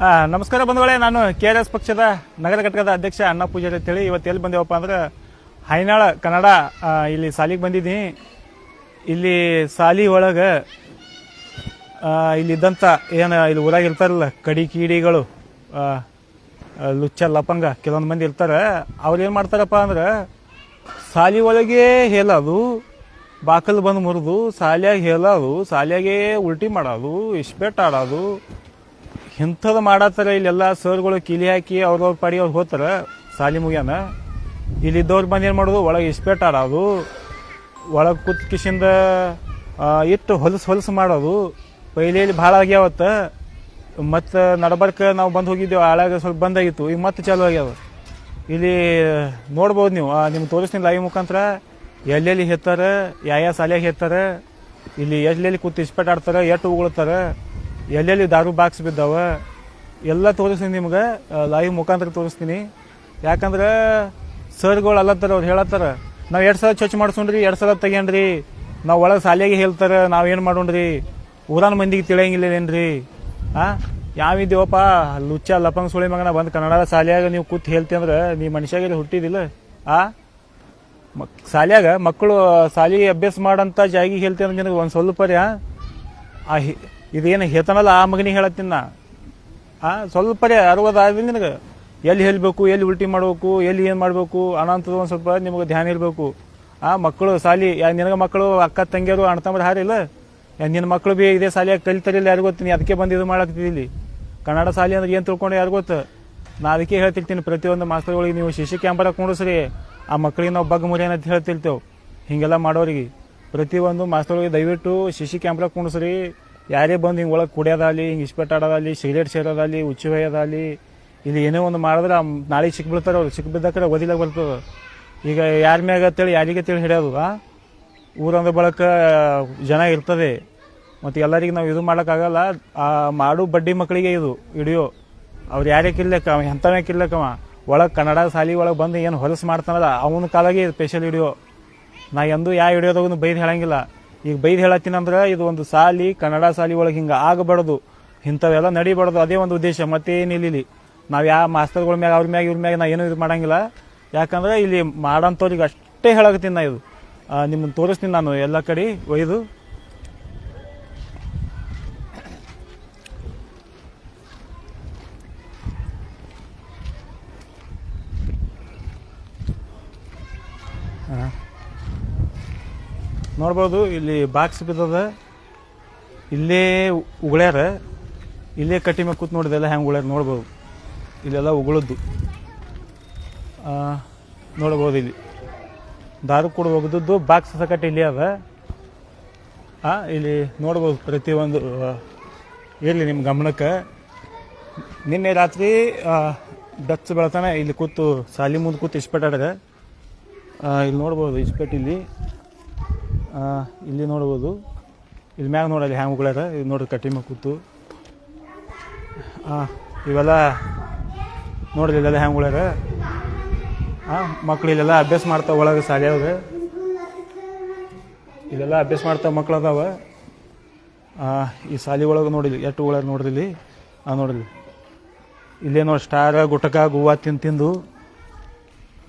ನಮಸ್ಕಾರ ಬಂಧುಗಳೇ, ನಾನು ಕೆ ಆರ್ ಎಸ್ ಪಕ್ಷದ ನಗರ ಘಟಕದ ಅಧ್ಯಕ್ಷ ಅಣ್ಣ ಪೂಜಾರಿ ಅಂತೇಳಿ ಇವತ್ತು ಎಲ್ಲಿ ಬಂದೇವಪ್ಪ ಅಂದ್ರೆ ಹೈನಾಳ, ಕನ್ನಡ ಇಲ್ಲಿ ಸಾಲಿಗೆ ಬಂದಿದ್ದೀನಿ. ಇಲ್ಲಿ ಸಾಲಿ ಒಳಗೆ ಇಲ್ಲಿ ಇದ್ದಂಥ ಏನು ಇಲ್ಲಿ ಊರಾಗ ಇರ್ತಾರಲ್ಲ, ಕಡಿ ಕೀಡಿಗಳು ಲುಚ್ಚ, ಲಪಂಗ, ಕೆಲವೊಂದು ಮಂದಿ ಇರ್ತಾರೆ, ಅವ್ರು ಏನು ಮಾಡ್ತಾರಪ್ಪ ಅಂದ್ರೆ ಸಾಲಿ ಒಳಗೆ ಹೇಳೋದು, ಬಾಕಲ್ ಬಂದು ಮುರಿದು, ಸಾಲಿಯಾಗಿ ಹೇಳೋದು, ಸಾಲಿಯಾಗೆ ಉಲ್ಟಿ ಮಾಡೋದು ಇಸ್ಪೆಟ್ ಆಡೋದು ಇಂಥದ್ದು ಮಾಡತ್ತಾರ ಇಲ್ಲೆಲ್ಲ ಸರ್ಗಳು ಕಿಲಿ ಹಾಕಿ ಅವ್ರವ್ರ ಪಾಡಿ ಅವ್ರು ಹೋತಾರ ಸಾಲಿ ಮುಗ್ಯಾನ. ಇಲ್ಲಿದ್ದವ್ರು ಬಂದು ಏನು ಮಾಡೋದು? ಒಳಗೆ ಇಸ್ಪೆಟ್ ಆಡೋದು ಒಳಗೆ ಕೂತ್ ಕಿಶಿಂದ ಇಟ್ಟು ಹೊಲಸು ಹೊಲಸು ಮಾಡೋದು. ಪೈಲೇಲಿ ಭಾಳ ಆಗ್ಯಾವತ್ತ. ಮತ್ತು ನಡಬರ್ಕ ನಾವು ಬಂದು ಹೋಗಿದ್ದೇವೆ ಆಳಾಗ ಸ್ವಲ್ಪ ಬಂದಾಗಿತ್ತು ಈಗ ಮತ್ತೆ ಚಾಲು ಆಗ್ಯಾವ ಇಲ್ಲಿ ನೋಡ್ಬೋದು ನೀವು. ನಿಮ್ಗೆ ತೋರಿಸ್ತೀನಿ ಲೈವ್ ಮುಖಾಂತರ. ಎಲ್ಲೆಲ್ಲಿ ಹೆತ್ತಾರೆ? ಯಾವ ಸಾಲಿಯಾಗ ಹೆತ್ತಾರೆ? ಇಲ್ಲಿ ಎಲ್ಲೆಲ್ಲಿ ಕೂತು ಇಸ್ಪೆಟ್ ಆಡ್ತಾರ ಎಟ್ಟು ಉಗುಳ್ತಾರ? ಎಲ್ಲೆಲ್ಲಿ ದಾರು ಬಾಕ್ಸ್ ಬಿದ್ದಾವೆ ಎಲ್ಲ ತೋರಿಸ್ತೀನಿ ನಿಮ್ಗೆ. ಲೈವ್ ಮುಖಾಂತರ ತೋರಿಸ್ತೀನಿ. ಯಾಕಂದ್ರೆ ಸರ್ಗಳು ಅಲ್ಲತ್ತಾರ ಅವ್ರು ಹೇಳತ್ತಾರ ನಾವು ಎರಡು ಸಲ ಸ್ವಚ್ಛ ಮಾಡ್ಸೋಣ್ರಿ ಎರಡು ಸಲ ತೆಗ್ಯಾನ್ರಿ ನಾವು ಒಳಗೆ ಸಾಲಿಯಾಗಿ ಹೇಳ್ತಾರೆ ನಾವೇನು ಮಾಡೋಣ್ರಿ? ಊರಾನ ಮಂದಿಗೆ ತಿಳಿಯಂಗಿಲ್ಲ ಏನ್ರಿ ಆ ಯಾವಿದ್ದೀವಪ್ಪ ಲುಚ್ಚ ಲಪಂಗ್ ಸುಳಿ ಮಗನ ಬಂದು ಕನ್ನಡ ಶಾಲ್ಯಾಗ ನೀವು ಕೂತ್ ಹೇಳ್ತಿ ಅಂದ್ರೆ ನೀ ಮನುಷ್ಯಾಗೆ ಹುಟ್ಟಿದಿಲ್ಲ. ಆ? ಮಕ್ ಶಾಲ್ಯಾಗ ಮಕ್ಕಳು ಸಾಲಿ ಅಭ್ಯಾಸ ಮಾಡಂತ ಜಾಗಿ ಹೇಳ್ತಿ ಅಂದ್ರೆ ನಿನಗೆ ಒಂದು ಸ್ವಲ್ಪ ರೀ, ಆ? ಇದೇನು ಹೇತನಲ್ಲ? ಆ ಮಗನಿಗೆ ಹೇಳತ್ತೀನಿ ನಾ. ಆ ಸ್ವಲ್ಪ ರೀ ಅರವತ್ತು ನಿನಗೆ ಎಲ್ಲಿ ಹೇಳ್ಬೇಕು, ಎಲ್ಲಿ ಉಲ್ಟಿ ಮಾಡಬೇಕು, ಎಲ್ಲಿ ಏನು ಮಾಡಬೇಕು ಅನ್ನೋಂಥದ್ದು ಒಂದು ಸ್ವಲ್ಪ ನಿಮಗೆ ಧ್ಯಾನ ಇರಬೇಕು. ಆ, ಮಕ್ಕಳು ಸಾಲಿ, ಯಾ, ನಿನಗೆ ಮಕ್ಕಳು, ಅಕ್ಕ, ತಂಗಿಯರು, ಅಣ್ಣ, ತಮ್ಮರು ಹಾರಿಲ್ಲ ನಿನ್ನ ಮಕ್ಕಳು ಬಿ ಇದೇ ಸಾಲಿಯಾಗಿ ಕಲಿತಾರಿಲ್ಲ ಯಾರು ಗೊತ್ತು? ಅದಕ್ಕೆ ಬಂದು ಇದು ಮಾಡಾಕ್ತಿದ್ದಿ ಕನ್ನಡ ಸಾಲಿ ಅಂದ್ರೆ ಏನು ತಿಳ್ಕೊಂಡು ಯಾರು ಗೊತ್ತು? ನಾ ಅದಕ್ಕೆ ಹೇಳ್ತಿರ್ತೀನಿ, ಪ್ರತಿಯೊಂದು ಮಾಸ್ತರ್ಗಳಿಗೆ ನೀವು ಶಿಶು ಕ್ಯಾಂಪರ ಕುಂಡಿಸ್ರಿ. ಆ ಮಕ್ಕಳಿಗೆ ನಾವು ಬಗ್ ಮುರಿ ಅಂತ ಹೇಳ್ತಿರ್ತೇವೆ. ಹೀಗೆಲ್ಲ ಮಾಡೋರಿಗೆ. ಪ್ರತಿಯೊಂದು ಮಾಸ್ತರ್ಗಳಿಗೆ ದಯವಿಟ್ಟು ಶಿಶು ಕ್ಯಾಂಪ್ರಾಗ ಕುಣಿಸ್ರಿ ಯಾರೇ ಬಂದು ಹಿಂಗೆ ಒಳಗೆ ಕುಡಿಯೋದಾಗಲಿ, ಹಿಂಗೆ ಇಸ್ಪೆಟ್ ಆಡೋದಾಗಲಿ ಸಿಗರೇಟ್ ಸೇರೋದಾಗಲಿ ಹುಚ್ಚು ಹೊಯ್ಯೋದಾಗಲಿ, ಇಲ್ಲಿ ಏನೇ ಒಂದು ಮಾಡಿದ್ರೆ ನಾಳೆ ನಾಳೆಗೆ ಸಿಕ್ ಬೀಳ್ತಾರೆ ಅವ್ರು. ಸಿಕ್ಕ ಬಿದ್ದಕ್ರೆ ಓದಿಲಾಗ ಬರ್ತದೆ. ಈಗ ಯಾರ ಮ್ಯಾಗ ಅಂತೇಳಿ ಯಾರಿಗೆ ತಿಳಿ ಹಿಡಿಯೋದು ಊರಂದ ಬಳಕ ಜನ ಇರ್ತದೆ. ಮತ್ತು ಎಲ್ಲರಿಗೆ ನಾವು ಇದು ಮಾಡೋಕ್ಕಾಗಲ್ಲ. ಆ ಮಾಡು ಬಡ್ಡಿ ಮಕ್ಕಳಿಗೆ ಇದು ಹಿಡಿಯೋ ಅವ್ರು ಯಾರೇ ಕಿಲ್ಲಕ್ಕ ಅವ, ಎಂಥವೇ ಕಿರ್ಲಕ್ಕವ ಒಳಗೆ ಕನ್ನಡ ಶಾಲಿ ಒಳಗೆ ಬಂದು ಏನು ಹೊಲಸು ಮಾಡ್ತಾನಲ್ಲ, ಅವನ ಕಾಲಾಗೆ ಸ್ಪೆಷಲ್ ಹಿಡಿಯೋ ನಾ ಎಂದೂ ಯಾವ ಹಿಡಿಯೋದಾಗ ಬೈದು ಹೇಳಂಗಿಲ್ಲ. ಈಗ ಬೈದು ಹೇಳತ್ತೀನಂದ್ರೆ ಇದು ಒಂದು ಸಾಲಿ, ಕನ್ನಡ ಸಾಲಿ ಒಳಗೆ ಹಿಂಗೆ ಆಗಬಾರ್ದು. ಇಂಥವೆಲ್ಲ ನಡಿಬಾರ್ದು. ಅದೇ ಒಂದು ಉದ್ದೇಶ. ಮತ್ತೇನಿಲ್ಲ ನಾವು ಯಾವ ಮಾಸ್ತರ್ಗಳ ಮ್ಯಾಗ, ಅವ್ರ ಮ್ಯಾಗ, ಇವ್ರ ಮ್ಯಾಗ ನಾ ಏನೂ ಇದು ಮಾಡಂಗಿಲ್ಲ. ಯಾಕಂದ್ರೆ ಇಲ್ಲಿ ಮಾಡೋಂಥವ್ರಿಗೆ ಅಷ್ಟೇ ಹೇಳಕತ್ತೀನಿ ನಾ ಇದು. ನಿಮ್ಮನ್ನು ತೋರಿಸ್ತೀನಿ ನಾನು ಎಲ್ಲ ಕಡೆ ಒಯ್ದು. ನೋಡ್ಬೋದು, ಇಲ್ಲಿ ಬಾಕ್ಸ್ ಬಿದ್ದದ. ಇಲ್ಲೇ ಉಗುಳ್ಯಾರ. ಇಲ್ಲೇ ಕಟ್ಟಿ ಮೇಲೆ ಕೂತು ನೋಡಿದೆಲ್ಲ ಹೆಂಗೆ ಉಳ್ಯಾರ ನೋಡ್ಬೋದು. ಇಲ್ಲೆಲ್ಲ ಉಗುಳದ್ದು. ನೋಡ್ಬೋದು ಇಲ್ಲಿ. ದಾರು ಕೂಡ ಒಗೆದದ್ದು ಬಾಕ್ಸ್ ಸಕಟ್ ಇಲ್ಲಿ ಅದ. ಇಲ್ಲಿ ನೋಡ್ಬೋದು ಪ್ರತಿಯೊಂದು ಇರಲಿ ನಿಮ್ಮ ಗಮನಕ್ಕೆ. ನಿನ್ನೆ ರಾತ್ರಿ ಡಚ್ ಬೆಳತಾನೆ ಇಲ್ಲಿ ಕೂತು, ಸಾಲಿ ಮುಂದೆ ಕೂತು ಇಸ್ಪೆಟ್ಟಾಡ್ರೆ ಇಲ್ಲಿ ನೋಡ್ಬೋದು ಇಸ್ಪೆಟ್ ಇಲ್ಲಿ ಇಲ್ಲಿ ನೋಡ್ಬೋದು ಇಲ್ಲಿ ಮ್ಯಾಗ ನೋಡಲ್ಲಿ ಹ್ಯಾಂಗ್ ಉಗ್ಳ್ಯಾರ ಇದು ನೋಡ್ರಿ ಕಟ್ಟಿ ಮ್ಯಾಗ ಕೂತು. ಆ, ಇವೆಲ್ಲ ನೋಡ್ರಿ ಇಲ್ಲೆಲ್ಲ ಹ್ಯಾಂಗ್ ಉಗ್ಳ್ಯಾರ. ಹಾಂ ಮಕ್ಳು ಇಲ್ಲೆಲ್ಲ ಅಭ್ಯಾಸ ಮಾಡ್ತಾವ ಒಳಗೆ ಶಾಲ್ಯಾಗ ಇಲ್ಲೆಲ್ಲ ಅಭ್ಯಾಸ ಮಾಡ್ತಾವ ಮಕ್ಳು ಅದಾವ. ಈ ಸಾಲಿ ಒಳಗೆ ನೋಡಿಲ್ಲ ಎಷ್ಟು ಒಳಗೆ ನೋಡ್ರಿ ಇಲ್ಲಿ. ಹಾಂ ನೋಡ್ರಿ. ಇಲ್ಲೇ ನೋಡಿ ಸ್ಟಾರ ಗುಟಕ ಗುವಾ ತಿಂದು ತಿಂದು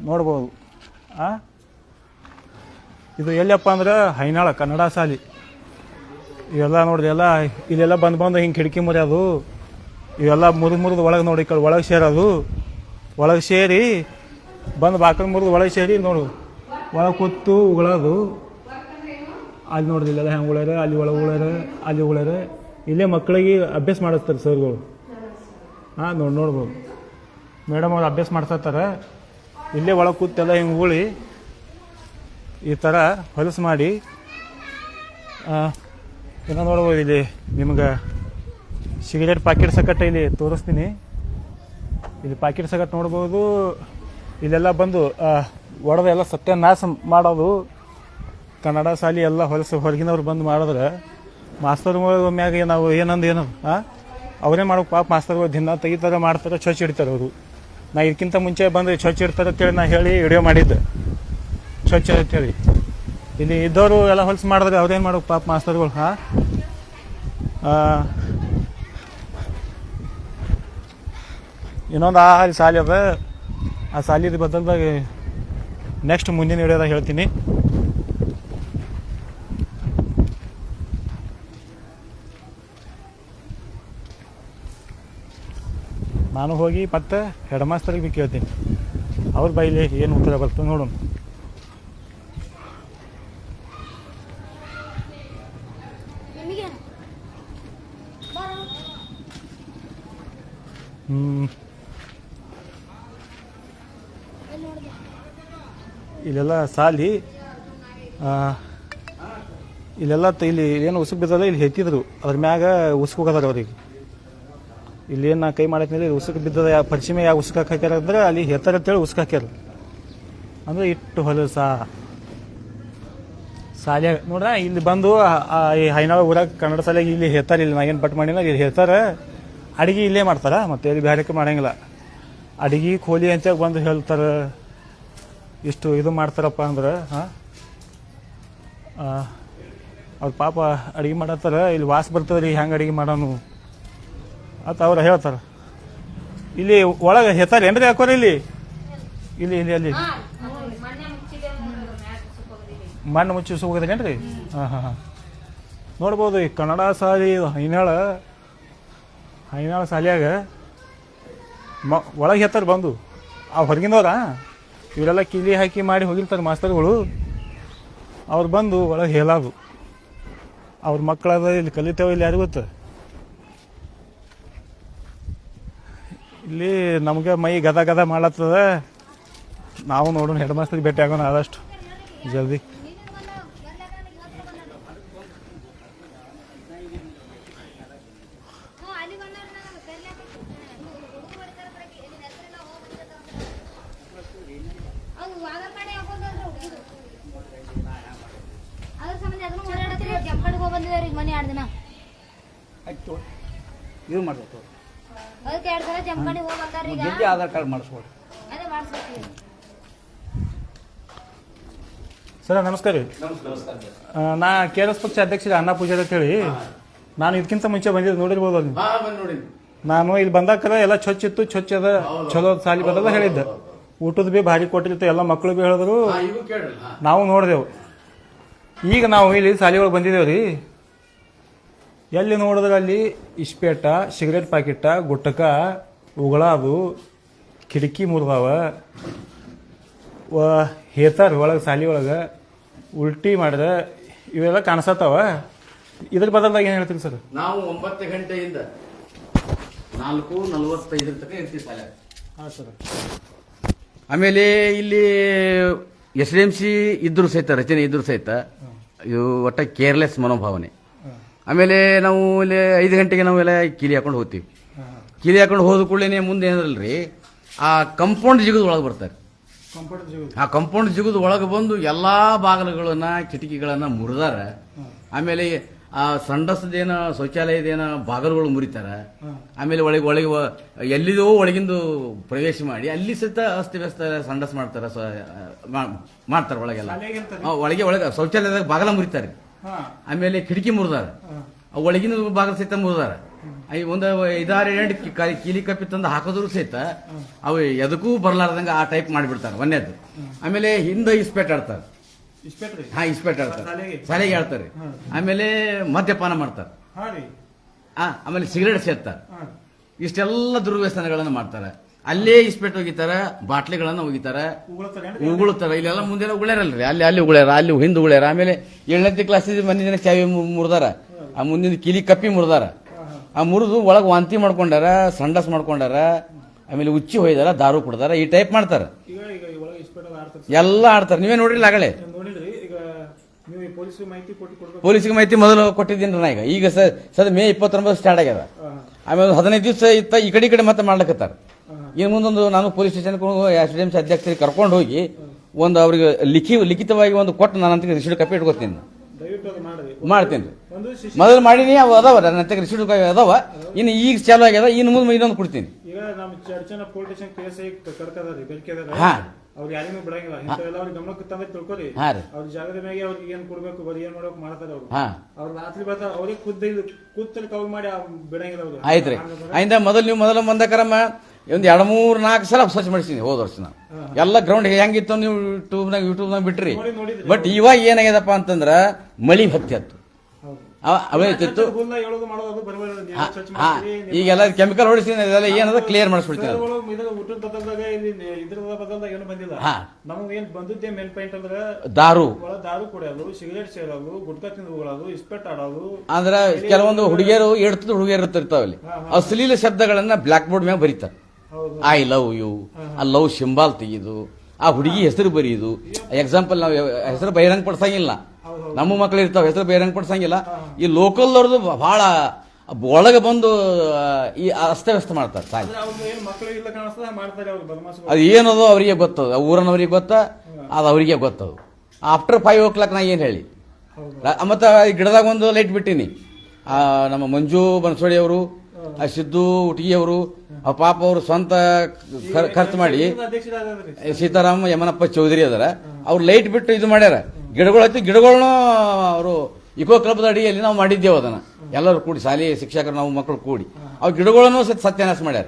ನೋಡ್ಬೋದು. ಆ? ಇದು ಎಲ್ಲಪ್ಪ ಅಂದ್ರೆ ಹೈನಾಳ, ಕನ್ನಡ ಶಾಲಿ ಇವೆಲ್ಲ ನೋಡಿದೆ ಎಲ್ಲ ಇಲ್ಲೆಲ್ಲ ಬಂದು ಬಂದು ಹಿಂಗೆ ಕಿಟಕಿ ಮುರಿಯೋದು ಇವೆಲ್ಲ ಮುರಿದು ಮುರಿದು ಒಳಗೆ ನೋಡಿ ಕಡೆ ಒಳಗೆ ಸೇರೋದು. ಒಳಗೆ ಸೇರಿ ಬಂದು ಬಾಕಲ್ ಮುರಿದು ಒಳಗೆ ಸೇರಿ ನೋಡು. ಒಳಗೆ ಕೂತು ಉಗಳೋದು. ಅಲ್ಲಿ ನೋಡಿದಿಲ್ಲ ಹೆಂಗೆ ಉಳ್ಯಾರ ಅಲ್ಲಿ ಒಳಗೆ ಉಳ್ಯಾರ ಅಲ್ಲಿ ಉಳ್ಯಾರ ಇಲ್ಲೇ ಮಕ್ಕಳಿಗೆ ಅಭ್ಯಾಸ ಮಾಡಿಸ್ತಾರೆ ಸರ್ಗಳು ಹಾಂ, ನೋಡಿ, ನೋಡ್ಬೋದು. ಮೇಡಮ್ ಅವ್ರು ಅಭ್ಯಾಸ ಮಾಡ್ಸತ್ತಾರೆ. ಇಲ್ಲೇ ಒಳಗೆ ಕೂತೆಲ್ಲ ಹಿಂಗೆ ಉಳಿ ಈ ಥರ ಹೊಲಸು ಮಾಡಿ ಏನೋ ನೋಡ್ಬೋದು ಇಲ್ಲಿ ನಿಮ್ಗೆ ಸಿಗರೇಟ್ ಪ್ಯಾಕೆಟ್ ಸಕಟ್ಟ ಇಲ್ಲಿ ತೋರಿಸ್ತೀನಿ. ಇಲ್ಲಿ ಪ್ಯಾಕೆಟ್ ಸಕಟ್ ನೋಡ್ಬೋದು. ಇಲ್ಲೆಲ್ಲ ಬಂದು ಒಡೆದು ಎಲ್ಲ ಸತ್ಯನಾಶ ಮಾಡೋದು. ಕನ್ನಡ ಶಾಲಿ ಎಲ್ಲ ಹೊಲಸು ಹೊರಗಿನವ್ರು ಬಂದು ಮಾಡಿದ್ರೆ ಮಾಸ್ತರ್ ಮ್ಯಾಗ ನಾವು ಏನಂದು ಏನು, ಆ, ಅವರೇ ಮಾಡೋ ಪಾಪ ಮಾಸ್ತರ್ಗಳು ದಿನ ತೆಗಿತಾರೆ, ಮಾಡ್ತಾರೆ ಸ್ವಚ್ಛ ಇಡ್ತಾರೆ ಅವರು. ನಾ ಇದಕ್ಕಿಂತ ಮುಂಚೆ ಬಂದು ಸ್ವಚ್ಛ ಇಡ್ತಾರೆ ಅಂತೇಳಿ ನಾ ಹೇಳಿ ವಿಡಿಯೋ ಮಾಡಿದ್ದೆ. ಸ್ವಚ್ಛ ಅಂತೇಳಿ ಇಲ್ಲಿ ಇದ್ದವರು ಎಲ್ಲ ಹೊಲಸು ಮಾಡಿದ್ರೆ ಅವ್ರೇನು ಮಾಡೋಕೆ ಪಾಪ ಮಾಸ್ತರ್ಗಳು, ಹಾ? ಇನ್ನೊಂದು ಆ ಸಾಲಿ ಅದ. ಆ ಸಾಲಿದ ಬದಲ್ದಾಗ ನೆಕ್ಸ್ಟ್ ಮುಂದಿನ ವಿಡಿಯೋದಾಗ ಹೇಳ್ತೀನಿ. ನಾನು ಹೋಗಿ ಮತ್ತೆ ಹೆಡ್ ಮಾಸ್ತರಿಗೆ ಭೀ ಕೇಳ್ತೀನಿ. ಅವ್ರ ಬೈಲಿ ಏನು ಉತ್ತರ ಬರ್ತದೆ ನೋಡೋಣ ನಿಮಗೆ ಬಾರೋ ಹ್ಞೂ ಇಲ್ಲೆಲ್ಲ ಸಾಲಿ ಇಲ್ಲೆಲ್ಲ ಇಲ್ಲಿ ಏನು ಉಸುಕ್ ಬಿದ್ದಲ್ಲ, ಇಲ್ಲಿ ಹೆತ್ತಿದ್ರು. ಅದ್ರ ಮ್ಯಾಗ ಉಸುಕು ಹೋಗದಾರ ಅವ್ರಿಗೆ. ಇಲ್ಲಿ ಏನು ನಾ ಕೈ ಮಾಡಕ್ಕೆ ಉಸುಕ್ ಬಿದ್ದದ ಯಾವ ಪರಿಚಯ ಯಾವ ಉಸುಕ್ ಹಾಕ್ಯಾರ ಅಂದ್ರೆ ಅಲ್ಲಿ ಹೆತ್ತಾರೆ ಅಂತೇಳಿ ಉಸುಕು ಹಾಕ್ಯಾರ. ಅಂದ್ರೆ ಇಟ್ಟು ಹೊಲಸ. ಸಾಲ್ಯಾಗ ನೋಡ್ರ, ಇಲ್ಲಿ ಬಂದು ಈ ಹೈನಾಳ ಊರಾಗ ಕನ್ನಡ ಸಾಲಿಯಾಗ ಇಲ್ಲಿ ಹೇಳ್ತಾರೆ ಇಲ್ಲಿ ನಾ ಏನು ಬಟ್ ಮಾಡಿನ ಇಲ್ಲಿ ಹೇಳ್ತಾರ ಅಡಿಗೆ ಇಲ್ಲೇ ಮಾಡ್ತಾರೆ, ಮತ್ತೆ ಎಲ್ಲಿ ಬೇರೆಕ್ಕೆ ಮಾಡಂಗಿಲ್ಲ. ಅಡಿಗೆ ಕೋಲಿ ಅಂತ ಬಂದು ಹೇಳ್ತಾರೆ, ಇಷ್ಟು ಇದು ಮಾಡ್ತಾರಪ್ಪ ಅಂದ್ರೆ, ಹಾಂ? ಅವ್ರ ಪಾಪ ಅಡಿಗೆ ಮಾಡತ್ತಾರ, ಇಲ್ಲಿ ವಾಸ ಬರ್ತದ್ರಿ, ಹೆಂಗೆ ಅಡಿಗೆ ಮಾಡೋನು? ಅಂತ ಅವ್ರು ಹೇಳ್ತಾರೆ. ಇಲ್ಲಿ ಒಳಗೆ ಹೆತ್ತಾರ ಏನ್ರಿ ಹಾಕೋರ ಇಲ್ಲಿ? ಇಲ್ಲಿ ಇಲ್ಲಿ, ಅಲ್ಲಿ. ಮಣ್ಣು ಮುಚ್ಚಿ ಏನ್ರಿ ಹಾಂ ಹಾಂ ಹಾಂ. ನೋಡ್ಬೋದು ಈ ಕನ್ನಡ ಸಾರಿ ಇದು ಹೈನಾಳ ಸಾಲಿಯಾಗ ಮ, ಒಳಗೆ ಹೇಳ್ತಾರೆ ಬಂದು. ಆ ಹೊರಗಿನವ್ರ ಇವರೆಲ್ಲ ಕಿಲಿ ಹಾಕಿ ಮಾಡಿ ಹೋಗಿರ್ತಾರೆ ಮಾಸ್ತರ್ಗಳು. ಅವ್ರು ಬಂದು ಒಳಗೆ ಹೇಳೋದು. ಅವ್ರ ಮಕ್ಕಳಾದ ಇಲ್ಲಿ ಕಲಿತೇವೆ ಇಲ್ಲಿ ಯಾರು ಗೊತ್ತ? ಇಲ್ಲಿ ನಮಗೆ ಮೈ ಗದ ಗದ ಮಾಡ್ಲತ್ತದ. ನಾವು ನೋಡೋಣ, ಹೆಡ್ ಮಾಸ್ತರ್ ಭೇಟಿ ಆಗೋಣ ಆದಷ್ಟು. ಜಲ್ದಿ ಹ್ಞೂ ಅಲ್ಲಿ ಬಂದವ್ರು ನಾನು ಕರ್ಲಾಕ ಹುಡುಗ ಬರ್ತಾರೆ ಬರಕ್ಕೆ ಇಲ್ಲಿ ಹೆಸರೆಲ್ಲ ಅದು ಆಧಾರ್ ಕಾರ್ಡ್ ಹಾಕೊಂಡ್ರೆ ಹುಡುಗಿದು ಅದ್ರ ಸಂಬಂಧ ಅದನ್ನು ಓಡಾಡತ್ತೀರಿ ಜಂಪಡಿಗೆ ಹೋಗಿ ಬಂದಿದ್ದಾರೆ ಈಗ ಮನೆ ಎರಡು ದಿನ ಆಯ್ತು ಇದು ಮಾಡ್ಬೇಕು ಅದಕ್ಕೆ ಎರಡು ಸಲ ಜಂಪಡಿಗೆ ಹೋಗಿ ಬಂದಾರ ಈಗ ಜಲ್ದಿ ಆಧಾರ್ ಕಾರ್ಡ್ ಮಾಡಿಸ್ಕೊಡಿ. ಸರ್ ನಮಸ್ಕಾರ ರೀ. ನಾ ಕೆ ಆರ್ ಎಸ್ ಪಕ್ಷ ಅಧ್ಯಕ್ಷ ಅನ್ನ ಪೂಜಾರಿ ಅಂತ ಹೇಳಿ. ನಾನು ಇದಕ್ಕಿಂತ ಮುಂಚೆ ಬಂದಿದ್ದು ನೋಡಿರ್ಬೋದು ಅಲ್ಲಿ ಹಾ ಬಂದು ನೋಡಿ ನಾನು ಇಲ್ಲಿ ಬಂದಾಕರ ಎಲ್ಲ ಸ್ವಚ್ಛ ಇತ್ತು ಸ್ವಚ್ಛ ಅದ ಚಲೋ ಸಾಲಿ ಬದಲ ಹೇಳಿದ್ದ. ಊಟದ ಬಿ ಭಾರಿ ಕೊಟ್ಟಿತ್ತು ಎಲ್ಲ ಮಕ್ಕಳು ಬಿ ಹೇಳಿದ್ರು. ನಾವು ನೋಡಿದೆವು. ಈಗ ನಾವು ಇಲ್ಲಿ ಸಾಲಿ ಒಳಗೆ ಬಂದಿದ್ದೇವೆ ರೀ. ಎಲ್ಲಿ ನೋಡಿದ್ರೆ ಅಲ್ಲಿ ಇಸ್ಪೇಟ ಸಿಗರೇಟ್ ಪ್ಯಾಕೆಟ ಗುಟ್ಟಕ ಉಗಳಾದು ಕಿಟಕಿ ಮುರಿದಾವ. ವ ಹೇತಾರ ಒಳಗೆ ಸಾಲಿ ಒಳಗೆ ಉಲ್ಟಿ ಮಾಡಿದ ಇವೆಲ್ಲ ಕಾಣಿಸತ್ತಾವ. ಇದ್ರ ಬದಲಾಗಿ ಏನು ಹೇಳ್ತೀನಿ ಸರ್? ನಾವು ಒಂಬತ್ತು ಗಂಟೆಯಿಂದ ನಾಲ್ಕು ನಲ್ವತ್ತೈದರ ತನಕ ಇರ್ತೀವಿ ಶಾಲೆ ಹಾಂ ಸರ್. ಆಮೇಲೆ ಇಲ್ಲಿ ಎಸ್ ಡಿ ಎಂ ಸಿ ಇದ್ರು ಸಹಿತ ರಚನೆ ಇದ್ರು ಸಹಿತ ಇದು ಒಟ್ಟ ಕೇರ್ಲೆಸ್ ಮನೋಭಾವನೆ. ಆಮೇಲೆ ನಾವು ಇಲ್ಲಿ ಐದು ಗಂಟೆಗೆ ನಾವೆಲ್ಲ ಕಿಲಿ ಹಾಕೊಂಡು ಹೋಗ್ತೀವಿ. ಕೀಲಿ ಹಾಕೊಂಡು ಹೋದ ಕೂಡಲೇ ಮುಂದೆ ಏನಲ್ರಿ ಆ ಕಂಪೌಂಡ್ ಜಿಗದ ಒಳಗೆ ಬರ್ತಾರೆ. ಆ ಕಂಪೌಂಡ್ ಜಿಗದ ಒಳಗೆ ಬಂದು ಎಲ್ಲ ಬಾಗಿಲುಗಳನ್ನ ಕಿಟಕಿಗಳನ್ನ ಮುರಿದಾರ. ಆಮೇಲೆ ಆ ಸಂಡಸದೇನ ಶೌಚಾಲಯದೇನ ಬಾಗಿಲುಗಳು ಮುರಿತಾರ. ಆಮೇಲೆ ಒಳಗೆ ಒಳಗೆ ಎಲ್ಲಿದೋ ಒಳಗಿಂದು ಪ್ರವೇಶ ಮಾಡಿ ಅಲ್ಲಿ ಸಹಿತ ಅಸ್ತವ್ಯಸ್ತ ಸಂಡಸ್ ಮಾಡ್ತಾರ ಮಾಡ್ತಾರ ಒಳಗೆಲ್ಲ. ಒಳಗೆ ಒಳಗೆ ಶೌಚಾಲಯದಾಗ ಬಾಗಲ ಮುರಿತಾರೆ. ಆಮೇಲೆ ಕಿಟಕಿ ಮುರಿದಾರ. ಆ ಒಳಗಿನ ಬಾಗಿಲು ಸಹಿತ ಮುರಿದಾರ. ಐ ಒಂದು ಐದಾರು ಎಂಟು ಕೀಲಿ ಕಪ್ಪಿ ತಂದು ಹಾಕಿದ್ರು ಸಹಿತ ಅವು ಎದಕ್ಕೂ ಬರ್ಲಾರ್ದಂಗ ಆ ಟೈಪ್ ಮಾಡಿಬಿಡ್ತಾರೆ ಒಂದೇದು. ಆಮೇಲೆ ಹಿಂದೆ ಇಸ್ಪೇಟ್ ಆಡ್ತಾರೆ. ಹಾ ಇಸ್ಪೇಟ್ ಆಡ್ತಾರೆ. ಶಾಲೆಗೆ? ಹೇಳ್ತಾರೆ ಆಡ್ತಾರೆ. ಆಮೇಲೆ ಮದ್ಯಪಾನ ಮಾಡ್ತಾರೆ. ಹಾ ಆ, ಆಮೇಲೆ ಸಿಗರೇಟ್ ಸೇರ್ತಾರೆ ಇಷ್ಟೆಲ್ಲ ದುರ್ವ್ಯಸನಗಳನ್ನು ಮಾಡ್ತಾರೆ. ಅಲ್ಲೇ ಇಸ್ಪೇಟ್ ಒಗಿತಾರೆ ಬಾಟ್ಲಿಗಳನ್ನ ಒಗಿತಾರೆ ಉಗುಳ್ತಾರೆ ಉಗುಳುತ್ತಾರೆ ಇಲ್ಲೆಲ್ಲ ಮುಂದೆಲ್ಲ ಉಳ್ಯಾರಲ್ರಿ ಅಲ್ಲಿ ಅಲ್ಲಿ ಉಳ್ಯಾರ ಅಲ್ಲಿ ಹಿಂದೆ ಉಳ್ಯಾರ ಆಮೇಲೆ ಏಳನೇ ಕ್ಲಾಸ್ ಮನೆ ದಿನ ಚಾವಿ ಮುರ್ದಾರ. ಆ ಮುಂದಿನ ಕಿಲಿ ಕಪ್ಪಿ ಮುರ್ದಾರ. ಆ ಮುರಿದು ಒಳಗೆ ವಾಂತಿ ಮಾಡ್ಕೊಂಡಾರ ಸಂಡಸ್ ಮಾಡ್ಕೊಂಡಾರ ಆಮೇಲೆ ಉಚ್ಚಿ ಹೋಯ್ದಾರ ದಾರು ಕುಡ್ದಾರ ಈ ಟೈಪ್ ಮಾಡ್ತಾರೆ. ಎಲ್ಲ ಆಡ್ತಾರೆ. ನೀವೇ ನೋಡ್ರಿಲ್ಲ ಆಗಲೇ? ಪೊಲೀಸಿಗೆ ಮಾಹಿತಿ ಮೊದಲು ಕೊಟ್ಟಿದ್ದೀನಿ ನಾ ಈಗ. ಈಗ ಸದ ಮೇ ಇಪ್ಪತ್ತೊಂಬತ್ತು ಸ್ಟಾರ್ಟ್ ಆಗ್ಯದ. ಆಮೇಲೆ ಹದಿನೈದು ದಿವಸ ಇತ್ತ ಈ ಕಡೆ ಈ ಕಡೆ ಮತ್ತೆ ಮಾಡ್ಲಕತ್ತಾರ. ಇನ್ನು ಮುಂದೊಂದು ನಾನು ಪೊಲೀಸ್ ಸ್ಟೇಷನ್ಗೆ ಎಸ್ ಡಿ ಎಂ ಸಿ ಅಧ್ಯಕ್ಷರಿಗೆ ಕರ್ಕೊಂಡು ಹೋಗಿ ಒಂದು ಅವ್ರಿಗೆ ಲಿಖಿ ಲಿಖಿತವಾಗಿ ಒಂದು ಕೊಟ್ಟು ನಾನು ಅಂತ ರಿಸೀಟ್ ಕಾಪಿ ಇಟ್ಕೋತೀನಿ. ಮಾಡ್ತೀನಿ ಶಿಶು ಮೊದಲು ಮಾಡೀನಿ ಅವು ಅದಾವ ನನ್ನ ರಿಸೀಟ್ ಕಾಪಿ ಅದಾವ. ಇನ್ನು ಈಗ ಚಾಲು ಆಗ್ಯದ ಇನ್ನು ಮುಂದೆ ಇನ್ನೊಂದು ಕೊಡ್ತೀನಿ. ಹಾ. ಅವ್ರು ಯಾರಿಗೂ ಬಿಡಂಗಿಲ್ಲ. ಇಂಥವೆಲ್ಲ ಅವ್ರಿಗೆ ಗಮನಕ್ಕೆ ತಂದ್ರೆ ತಿಳ್ಕೊರಿ ರೀ. ಅವ್ರ ಜಾಗದ ಮ್ಯಾಗೆ ಅವ್ರಿಗೆ ಏನ್ ಕೊಡ್ಬೇಕು ಬರೀ ಏನ್ ಮಾಡ್ಬೇಕು ಮಾಡ್ತಾರೆ ಅವ್ರು. ಹಾ. ಅವ್ರ ರಾತ್ರಿ ಬರ್ತಾರ ಅವ್ರಿಗೆ ಖುದ್ದು ಕೂತಲ್ಲಿ ಕವ್ ಮಾಡಿ ಬಿಡಂಗಿಲ್ಲ ಅವ್ರು. ಆಯ್ತ್ರಿ ಆಯ್ತಾ ಮೊದಲು ನೀವು ಮೊದಲ ಬಂದಕರಮ್ಮ ಒಂದು ಎರಡು ಮೂರು ನಾಲ್ಕು ಸಲ ಸ್ವಚ್ಛ ಮಾಡಿಸಿನಿ ಹೋದ ವರ್ಷ ನಾನು. ಎಲ್ಲ ಗ್ರೌಂಡ್ ಹೆಂಗಿತ್ತು ನೀವು ಯೂಟ್ಯೂಬ್ನಾಗ ಯೂಟ್ಯೂಬ್ನಾಗ ಬಿಟ್ರಿ. ಬಟ್ ಇವಾಗ ಏನಾಗ್ಯದಪ್ಪ ಅಂತಂದ್ರ ಮಳಿ ಹತ್ತಿ ಆಯ್ತು. ಹೌದು. ಅವ- ಅವೇ ಇತ್ತಿತ್ತು ಹುಲ್ಲ ಹೇಳೋದು ಮಾಡೋದು ಅದು ಬರಬಾರ ನೀವು ಹಾ, ಸ್ವಚ್ಛ ಹಾ, ಮಾಡ್ತೀರಿ, ನೀವು ಈಗೆಲ್ಲ ಕೆಮಿಕಲ್ ಹೊಡಿಸಿ ಇದೆಲ್ಲ ಏನದ? ಕ್ಲಿಯರ್ ಮಾಡಿಸ್ಬಿಡ್ತೀನಿ ದಾರು. ಅಂದ್ರೆ ಕೆಲವೊಂದು ಹುಡುಗಿಯರು ಎಡ್ತದ ಹುಡುಗಿಯರು ಇರ್ತಾವಲ್ಲಿ ಅಶ್ಲೀಲ ಶಬ್ದಗಳನ್ನ ಬ್ಲಾಕ್ ಬೋರ್ಡ್ ಮ್ಯಾಗ ಬರೀತಾರೆ. ಐ ಲವ್ ಯು ಆ ಲವ್ ಶಿಂಬಾಲ್ ತೆಗೆದು ಆ ಹುಡುಗಿ ಹೆಸರು ಬರೆಯುದು ಎಕ್ಸಾಂಪಲ್ ನಾವು ಹೆಸರು ಬಹಿರಂಗ ಪಡಿಸಂಗಿಲ್ಲ. ನಮ್ಮ ಮಕ್ಕಳು ಇರ್ತಾವ ಹೆಸರು ಬಹಿರಂಗ ಪಡಿಸಂಗಿಲ್ಲ. ಈ ಲೋಕಲ್ದವ್ರದ್ದು ಬಹಳ ಒಳಗೆ ಬಂದು ಈ ಅಸ್ತವ್ಯಸ್ತ ಮಾಡ್ತಾರೆ ಬದಮಾಸ ಅದು ಏನದೋ ಅವರಿಗೆ ಗೊತ್ತದ ಊರನವ್ರಿಗೆ ಗೊತ್ತ ಅದು ಅವರಿಗೆ ಗೊತ್ತದು. ಆಫ್ಟರ್ ಫೈವ್ ಓ ಕ್ಲಾಕ್ ನಾ ಏನು ಹೇಳಿ? ಮತ್ತು ಗಿಡದಾಗ ಒಂದು ಲೈಟ್ ಬಿಟ್ಟಿನಿ. ಆ, ನಮ್ಮ ಮಂಜು ಬನ್ಸೋಡಿ ಅವರು ಆ ಸಿದ್ದು ಅವರು ಆ ಪಾಪ ಅವರು ಸ್ವಂತ ಖರ್- ಖರ್ಚು ಮಾಡಿ ಸೀತಾರಾಮ ಯಮನಪ್ಪ ಚೌಧರಿ ಅದರ. ಅವ್ರು ಲೈಟ್ ಬಿಟ್ಟು ಇದು ಮಾಡ್ಯಾರ. ಗಿಡಗಳು ಹತ್ತಿ ಗಿಡಗಳನ್ನ ಅವರು ಇಕೋ ಕ್ಲಬ್ದ ಅಡಿಯಲ್ಲಿ ನಾವು ಮಾಡಿದ್ದೇವೆ ಅದನ್ನ. ಎಲ್ಲರೂ ಕೂಡಿ ಶಾಲೆ ಶಿಕ್ಷಕರು, ನಾವು ಮಕ್ಕಳು ಕೂಡಿ. ಅವು ಗಿಡಗಳನ್ನು ಸತ್ ಸತ್ಯಾನಾಶ ಮಾಡ್ಯಾರ.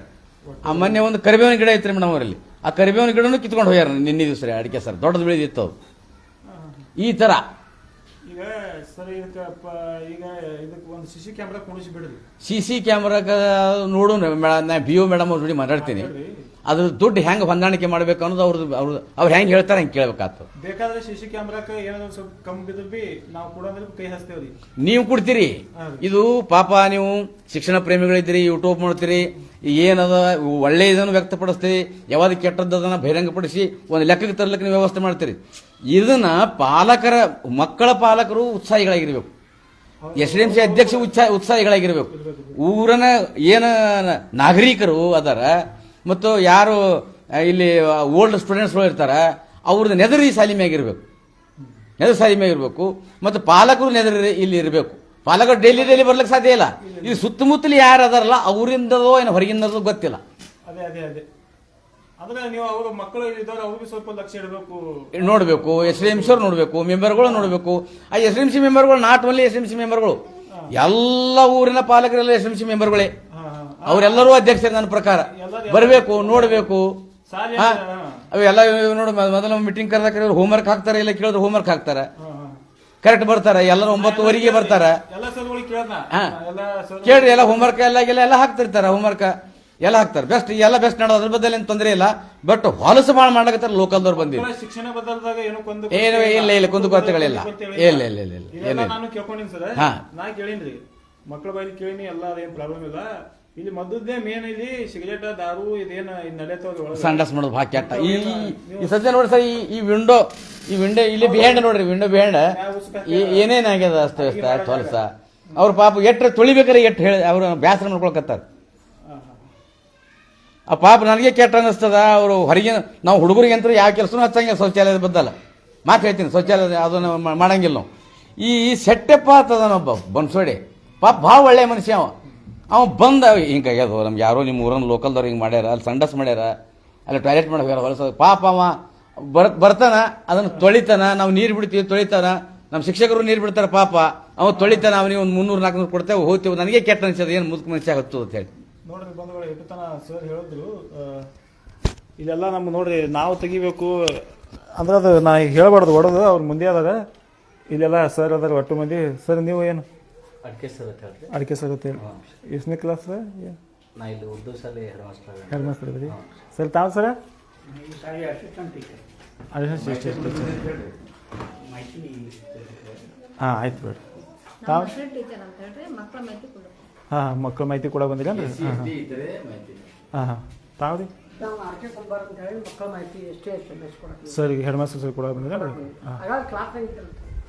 ಆ ಮೊನ್ನೆ ಒಂದು ಕರಿಬೇವಿನ ಗಿಡ ಐತ್ರಿ ಮೇಡಮ್ ಅವರಲ್ಲಿ. ಆ ಕರಿಬೇವಿನ ಗಿಡನೂ ಕಿತ್ಕೊಂಡು ಹೋಗ್ಯಾರ ನಿನ್ನೆ ದಿವಸ ಅಡಿಕೆ ಸರ್. ದೊಡ್ಡದು ಬೆಳೆದಿತ್ತು ಈ ತರ ಈಗ ಸರ್ ಇದಕ್ಕೆ ಪ- ಈಗ ಇದಕ್ಕೆ ಒಂದು ಸಿಸಿ ಕ್ಯಾಮ್ರಾ ಕುಣಿಸಿ ಬಿಡ್ರಿ. ಸಿ ಸಿ ಕ್ಯಾಮ್ರಾಗ ನೋಡು ನಾ ಬಿ ಒ ಮೇಡಮ್ ಅವ್ರ ಜೋಡಿ ಮಾತಾಡ್ತೀನಿ. ಅದ್ರ ದುಡ್ಡು ಹೆಂಗೆ ಹೊಂದಾಣಿಕೆ ಮಾಡ್ಬೇಕು ಅನ್ನೋದು ಅವ್ರದ್ದು ಅವ್ರದ್ದು ಅವ್ರು ಹೆಂಗೆ ಹೇಳ್ತಾರೆ ಹಂಗೆ ಕೇಳ್ಬೇಕಾಗ್ತದೆ. ಬೇಕಾದ್ರೆ ಸಿ ಕ್ಯಾಮ್ರಾಕ ಏನಾದ್ರು ಸ್ವಲ್ಪ ಕಮ್ಮಿ ಬಿದ್ರು ಬಿ ನಾವು ಕೂಡ ಕೈ ಹಚ್ತೇವ್ರಿ. ನೀವು ಕೊಡ್ತೀರಿ. ಇದು ಪಾಪ ನೀವು ಶಿಕ್ಷಣ ಪ್ರೇಮಿಗಳಿದ್ದೀರಿ ಯೂಟ್ಯೂಬ್ ಮಾಡ್ತೀರಿ ಏನದ, ಒಳ್ಳೆಯದನ್ನು ವ್ಯಕ್ತಪಡಿಸ್ತೀರಿ, ಯಾವ್ದು ಕೆಟ್ಟದ್ದನ್ನು ಬಹಿರಂಗಪಡಿಸಿ ಒಂದು ಲೆಕ್ಕಕ್ಕೆ ತರಲಿಕ್ಕೆ ನೀವು ವ್ಯವಸ್ಥೆ ಮಾಡ್ತೀರಿ. ಇದನ್ನು ಪಾಲಕರ, ಮಕ್ಕಳ ಪಾಲಕರು ಉತ್ಸಾಹಿಗಳಾಗಿರ್ಬೇಕು. ಎಸ್ ಡಿ ಎಂ ಸಿ ಅಧ್ಯಕ್ಷ ಉತ್ಸಾಹ ಉತ್ಸಾಹಿಗಳಾಗಿರ್ಬೇಕು. ಊರನ ಏನು, ನಾಗರಿಕರು ಅದರ, ಮತ್ತು ಯಾರು, ಇಲ್ಲಿ, ಓಲ್ಡ್ ಸ್ಟೂಡೆಂಟ್ಸ್ಗಳು ಇರ್ತಾರೆ, ಅವ್ರದ್ದು ನೆದರಿ ಸಾಲಿಮೆ ಆಗಿರಬೇಕು ನೆದರಿ ಸಾಲಿಮೆ ಆಗಿರಬೇಕು ಮತ್ತು ಪಾಲಕರು ನೆದರಿ ಇಲ್ಲಿ ಇರಬೇಕು. ಪಾಲಕರು ಡೈಲಿ ಡೈಲಿ ಬರ್ಲಿಕ್ಕೆ ಸಾಧ್ಯ ಇಲ್ಲ. ಇಲ್ಲಿ ಸುತ್ತಮುತ್ತಲು ಯಾರು ಅದಾರಲ್ಲ ಅವರಿಂದದೋ ಏನು ಹೊರಗಿಂದದೋ ಗೊತ್ತಿಲ್ಲ. ಅದೇ ಅದೇ ಅದೇ. ಅಂದ್ರೆ ನೀವು ಅವ್ರ ಮಕ್ಕಳು ಇದ್ದವ್ರು ಅವ್ರಿಗೆ ಸ್ವಲ್ಪ ಲಕ್ಷ್ಯ ಇಡಬೇಕು. ನೋಡಬೇಕು ಎಸ್ ಡಿ ಎಂ ಸಿ ಅವ್ರು ನೋಡಬೇಕು ಮೆಂಬರ್ಗಳು ನೋಡಬೇಕು. ಆ S D M C ಮೆಂಬರ್ಗಳು not only S M C ಮೆಂಬರ್ಗಳು ಎಲ್ಲ ಊರಿನ ಪಾಲಕರೆಲ್ಲ ಎಸ್ ಎಂ ಸಿ ಮೆಂಬರ್ಗಳೇ ಅವರೆಲ್ಲರೂ ಅಧ್ಯಕ್ಷರು ನನ್ನ ಪ್ರಕಾರ. ಬರಬೇಕು ನೋಡಬೇಕು. ಅವೆಲ್ಲ ನೋಡು ಮೊದಲ ಮೀಟಿಂಗ್ ಕರೆದಾಕ್ರೆ ಹೋಮ್ ವರ್ಕ್ ಹಾಕ್ತಾರೆ ಇಲ್ಲ ಕೇಳಿದ್ರೆ ಹೋಮ್ ವರ್ಕ್ ಹಾಕ್ತಾರೆ ಕರೆಕ್ಟ್ ಬರ್ತಾರೆ ಎಲ್ಲರೂ ಒಂಬತ್ತುವರೆಗೆ ಬರ್ತಾರೆ. ಕೇಳ್ರಿ ಎಲ್ಲ ಹೋಮ್ವರ್ಕ್ ಎಲ್ಲ ಎಲ್ಲ ಎಲ್ಲ ಹಾಕ್ತಿರ್ತಾರೆ ಹೋಮ್ವರ್ಕ್ ಎಲ್ಲ ಹಾಕ್ತಾರೆ. ಬೆಸ್ಟ್ ಎಲ್ಲ ಬೆಸ್ಟ್ ನಡೋ ಅದ್ರ ಬದಲ ಏನು ತೊಂದರೆ ಇಲ್ಲ. ಬಟ್ ಹೊಲಸು ಭಾಳ ಮಾಡ್ಲಕತ್ತಾರ ಲೋಕಲ್ದವ್ರು ಬಂದಿವಿ ಶಿಕ್ಷಣ ಬದಲಾದಾಗ ಏನು ಏನು ಇಲ್ಲ ಇಲ್ಲ ಕುಂದುಕೊರತೆಗಳಿಲ್ಲ ಇಲ್ಲ. ಇಲ್ಲ ಇಲ್ಲ ಇಲ್ಲ ಸರ್. ಹಾ. ನಾ ಕೇಳಿನ್ರಿ. ಮಕ್ಕಳ ಬಾಯಿ ಕೇಳಿನಿ ಎಲ್ಲ ಅದೇನ್ ಪ್ರಾಬ್ಲಮ್ ಇಲ್ಲ. ಇಲ್ಲಿ ಮದ್ದದ್ದೇ ಮೇನ್ ಇಲ್ಲಿ ಸಿಗರೇಟ್ ದಾರು ಇದೇನು ಇದ್ ಸಂಡಸ್ ಮಾಡೋದು ಭಾಳ ಕೆಟ್ಟ ಈ ಈ ಸದ್ಯ ನೋಡಿ ಸರ್ ಈ ಈ ವಿಂಡೋ ಈ ವಿಂಡೋ ಇಲ್ಲಿ ಬಿಹ್ಯಾಂಡ್ ನೋಡ್ರಿ ವಿಂಡೋ ಬಿಹ್ಯಾಂಡ್ ಏನೇನಾಗ್ಯದ ಅಷ್ಟು ಹೊಲಸ. ಅವ್ರ ಪಾಪ ಎಟ್ಟ ತೊಳಿಬೇಕಾರೆ ಎಟ್ಟು ಹೇಳಿ ಅವ್ರು ಬ್ಯಾಸರ ಮಾಡ್ಕೊಳಕತ್ತಾರ. ಆ ಪಾಪ ನನಗೆ ಕೆಟ್ಟ ಅನ್ನಿಸ್ತದ ಅವರು ಹೊರಗೆ ನಾವು ಹುಡುಗರಿಗೆ ಅಂತ ಯಾವ ಕೆಲಸನೂ ಹಚ್ಚಂಗಿಲ್ಲ ಶೌಚಾಲಯದ ಬದ್ದಲ್ಲ. ಮಾತು ಹೇಳ್ತೀನಿ ಶೌಚಾಲಯ ಅದನ್ನು ಮಾಡಂಗಿಲ್ಲ ನಾವು. ಈ ಸೆಟ್ಟೆಪ್ಪ ಆತದನ ಒಬ್ಬ ಬನ್ಸೋಡಿ. ಪಾಪ ಭಾಳ ಒಳ್ಳೆ ಮನುಷ್ಯ ಅವ. ಅವ ಬಂದ ಹಿಂಗಾಗ್ಯದ ನಮ್ಗೆ ಯಾರೋ ನಿಮ್ಮ ಊರನ್ನ ಲೋಕಲ್ದವ್ರು ಹಿಂಗೆ ಮಾಡ್ಯಾರ, ಅಲ್ಲಿ ಸಂಡಸ್ ಮಾಡ್ಯಾರ, ಅಲ್ಲಿ ಟಾಯ್ಲೆಟ್ ಮಾಡ್ಯಾರ ಹೊಲಸ ಪಾಪ ಅವ ಬರ್ ಬರ್ತಾನ, ಅದನ್ನು ತೊಳಿತಾನ, ನಾವು ನೀರು ಬಿಡ್ತೀವಿ ತೊಳಿತಾನ ನಮ್ಮ ಶಿಕ್ಷಕರು ನೀರು ಬಿಡ್ತಾರೆ ಪಾಪ, ಅವ ತೊಳಿತಾನ, ಅವನಿಗೆ ಒಂದು ಮುನ್ನೂರು, ನಾಲ್ಕುನೂರು ಕೊಡ್ತೇವೆ, ಹೋಗ್ತೇವೆ, ನನಗೆ ಕೆಟ್ಟ ಅನ್ಸೋದು ಏನು ಮುದುಕ ಮನುಷ್ಯ ಹತ್ತು ಅಂತ ಹೇಳಿ. ನೋಡ್ರಿ ಬಂಧುಗಳು ತನ ಸರ್ ಹೇಳಿದ್ರು ಇಲ್ಲೆಲ್ಲ ನಮ್ಗೆ ನೋಡ್ರಿ, ನಾವು ತೆಗಿಬೇಕು, ಅಂದ್ರೆ ಅದು ನಾ ಈಗ ಹೇಳ್ಬಾರ್ದು ಹೊಡೆದು ಅವ್ರು ಮುಂದೆ ಆದಾಗ ಇಲ್ಲೆಲ್ಲ ಸರ್ ಅದಾರ ಒಟ್ಟು ಮಂದಿ ಸರ್ ನೀವು ಏನು ಅಡಿಕೆ ಸರ್ ಹೇಳ್ರಿ ಅಡಿಕೆ ಸರ್ ಹೇಳಿ ಎಷ್ಟನೇ ಕ್ಲಾಸ್ ನಾ ಇಲ್ಲಿ ಉರ್ದು ಶಾಲೆ ಹೆಡ್ ಮಾಸ್ಟರ್ ಹೆಡ್ ಇದ್ರಿ ಸರ್ ತಾವು ಸರ? ಹಾಂ ಆಯ್ತು ಬಿಡ್ರಿ. ನಮ್ಮ ಹಾಂ ಟೀಚರ್ ಅಂತ ಹೇಳ್ರಿ ಮಕ್ಕಳ ಮಾಹಿತಿ ಕೊಡು. ಹಾಂ ಮಕ್ಕಳ ಮಾಹಿತಿ ಕೂಡ ಬಂದಿರೇನ್ರಿ ಹಾಂ ಹಾಂ. ಹಾಂ ತಾವು ರೀ? ಸರ್ ಹೆಡ್ ಮಾಸ್ಟರ್ ಸರ್ ಕೂಡ ಬಂದಿಲ್ಲ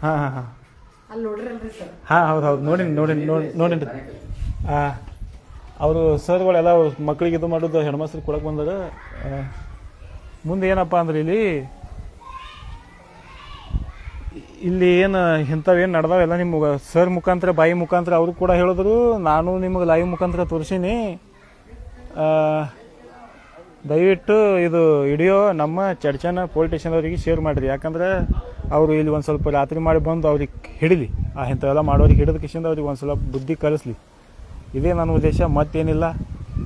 ಹಾಂ ಹಾಂ ಹಾಂ. ಹಾಂ ಹೌದು ಹೌದು. ನೋಡಿನಿ ನೋಡಿನಿ ನೋಡಿ ನೋಡಿನಿ ಹಾಂ ಅವರು ಸರ್ಗಳೆಲ್ಲ ಅವ್ರ ಮಕ್ಕಳಿಗೆ ಇದು ಮಾಡೋದು ಹೆಣ್ಮಸ್ರು ಕೊಡಕ್ಕೆ ಬಂದರು. ಮುಂದೆ ಏನಪ್ಪ ಅಂದ್ರೆ ಇಲ್ಲಿ ಇಲ್ಲಿ ಏನು ಇಂಥವೇನು ಏನು ಎಲ್ಲ ನಿಮ್ಗೆ ಸರ್ ಮುಖಾಂತರ ಬಾಯಿ ಮುಖಾಂತರ ಅವರು ಕೂಡ ಹೇಳಿದ್ರು. ನಾನು ನಿಮಗೆ ಲೈವ್ ಮುಖಾಂತರ ತೋರಿಸೀನಿ. ದಯವಿಟ್ಟು ಇದು ವಿಡಿಯೋ ನಮ್ಮ ಚರ್ಚನ ಪೊಲೀಸ್ ಸ್ಟೇಷನ್ ಅವರಿಗೆ ಶೇರ್ ಮಾಡಿರಿ. ಯಾಕಂದ್ರೆ ಅವರು ಇಲ್ಲಿ ಒಂದು ಸ್ವಲ್ಪ ರಾತ್ರಿ ಮಾಡಿ ಬಂದು ಅವ್ರಿಗೆ ಹಿಡಿಲಿ. ಆ ಇಂಥವೆಲ್ಲ ಮಾಡೋರಿಗೆ ಹಿಡಿದ ಕಿಶಿಂದ ಅವ್ರಿಗೆ ಒಂದು ಸ್ವಲ್ಪ ಬುದ್ಧಿ ಕಲಿಸ್ಲಿ. ಇದೇ ನನ್ನ ಉದ್ದೇಶ, ಮತ್ತೇನಿಲ್ಲ.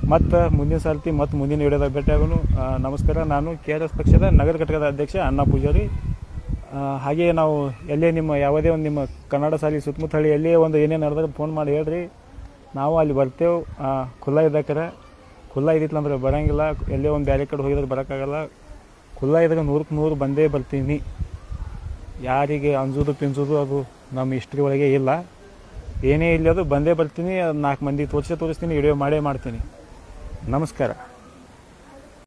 ಮತ್ತು ಮುಂದಿನ ಸರ್ತಿ, ಮತ್ತು ಮುಂದಿನ ವಿಡಿಯೋದಾಗ ಭೇಟಿಯಾಗೋನು. ನಮಸ್ಕಾರ. ನಾನು ಕೆ ಆರ್ ಎಸ್ ಪಕ್ಷದ ನಗರ ಘಟಕದ ಅಧ್ಯಕ್ಷ ಅಣ್ಣ ಪೂಜಾರಿ. ಹಾಗೆಯೇ ನಾವು ಎಲ್ಲೇ ನಿಮ್ಮ ಯಾವುದೇ ಒಂದು ನಿಮ್ಮ ಕನ್ನಡ ಸಾಲಿ ಸುತ್ತಮುತ್ತ ಹಳ್ಳಿ ಎಲ್ಲೇ ಒಂದು ಏನೇನು ನಡೆದಾಗ ಫೋನ್ ಮಾಡಿ ಹೇಳ್ರಿ. ನಾವು ಅಲ್ಲಿ ಬರ್ತೇವೆ. ಖುಲ್ಲ ಇದ್ದಾಕರ ಖುಲ್ಲ ಇದ್ದಿತ್ತು ಅಂದ್ರೆ ಬರೋಂಗಿಲ್ಲ. ಎಲ್ಲೇ ಒಂದು ಬೇರೆ ಕಡೆ ಹೋಗಿದ್ರೆ ಬರೋಕ್ಕಾಗಲ್ಲ. ಖುಲ್ಲ ಇದ್ದಾಗ ನೂರಕ್ಕೆ ನೂರು ಬಂದೇ ಬರ್ತೀನಿ. ಯಾರಿಗೆ ಅಂಜೋದು ಪಿಂಜೋದು ಅದು ನಮ್ಮ ಹಿಸ್ಟ್ರಿ ಒಳಗೆ ಇಲ್ಲ. ಏನೇ ಇಲ್ಲ ಅದು ಬಂದೇ ಬರ್ತೀನಿ, ನಾಲ್ಕು ಮಂದಿ ತೋರಿಸೇ ತೋರಿಸ್ತೀನಿ ವಿಡಿಯೋ ಮಾಡೇ ಮಾಡ್ತೀನಿ. ನಮಸ್ಕಾರ.